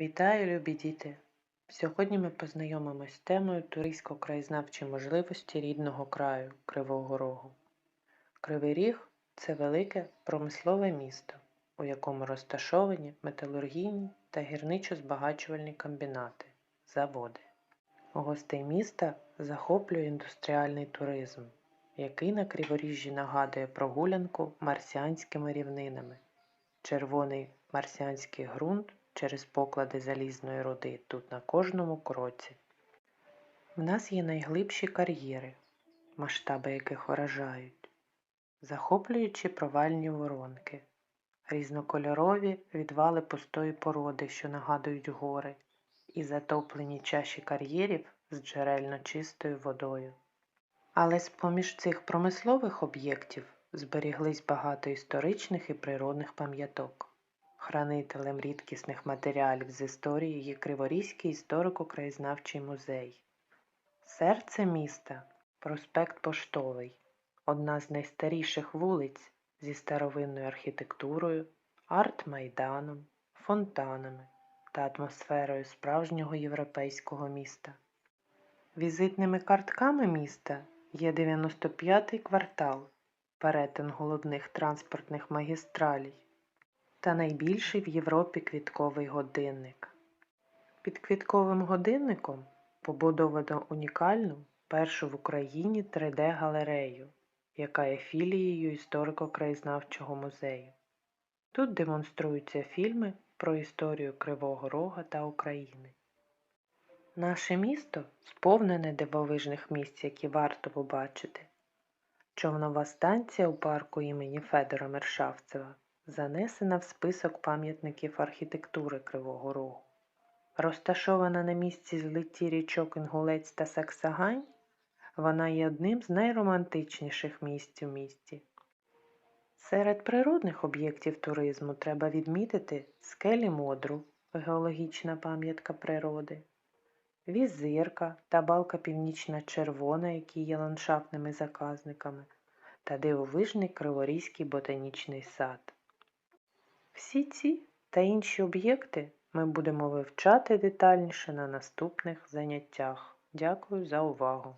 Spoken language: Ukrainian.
Вітаю, любі діти! Сьогодні ми познайомимось з темою туристсько-краєзнавчі можливості рідного краю Кривого Рогу. Кривий Ріг це велике промислове місто, у якому розташовані металургійні та гірничо-збагачувальні комбінати, заводи. Гостей міста захоплює індустріальний туризм, який на Криворіжжі нагадує прогулянку марсіанськими рівнинами. Червоний марсіанський ґрунт через поклади залізної руди тут на кожному кроці. В нас є найглибші кар'єри, масштаби яких вражають, захоплюючі провальні воронки, різнокольорові відвали пустої породи, що нагадують гори, і затоплені чаші кар'єрів з джерельно чистою водою. Але з-поміж цих промислових об'єктів зберіглись багато історичних і природних пам'яток. Хранителем рідкісних матеріалів з історії є Криворізький історико-краєзнавчий музей. Серце міста проспект Поштовий, одна з найстаріших вулиць зі старовинною архітектурою, арт-майданом, фонтанами та атмосферою справжнього європейського міста. Візитними картками міста є 95-й квартал, перетин головних транспортних магістралей та найбільший в Європі квітковий годинник. Під квітковим годинником побудовано унікальну першу в Україні 3D-галерею, яка є філією історико-краєзнавчого музею. Тут демонструються фільми про історію Кривого Рога та України. Наше місто сповнене дивовижних місць, які варто побачити. Човнова станція у парку імені Федора Мершавцева занесена в список пам'ятників архітектури Кривого Рогу. Розташована на місці злитті річок Інгулець та Саксагань, вона є одним з найромантичніших місць у місті. Серед природних об'єктів туризму треба відмітити скелі Модру, геологічна пам'ятка природи, візирка та балка Північна Червона, які є ландшафтними заказниками, та дивовижний Криворізький ботанічний сад. Всі ці та інші об'єкти ми будемо вивчати детальніше на наступних заняттях. Дякую за увагу!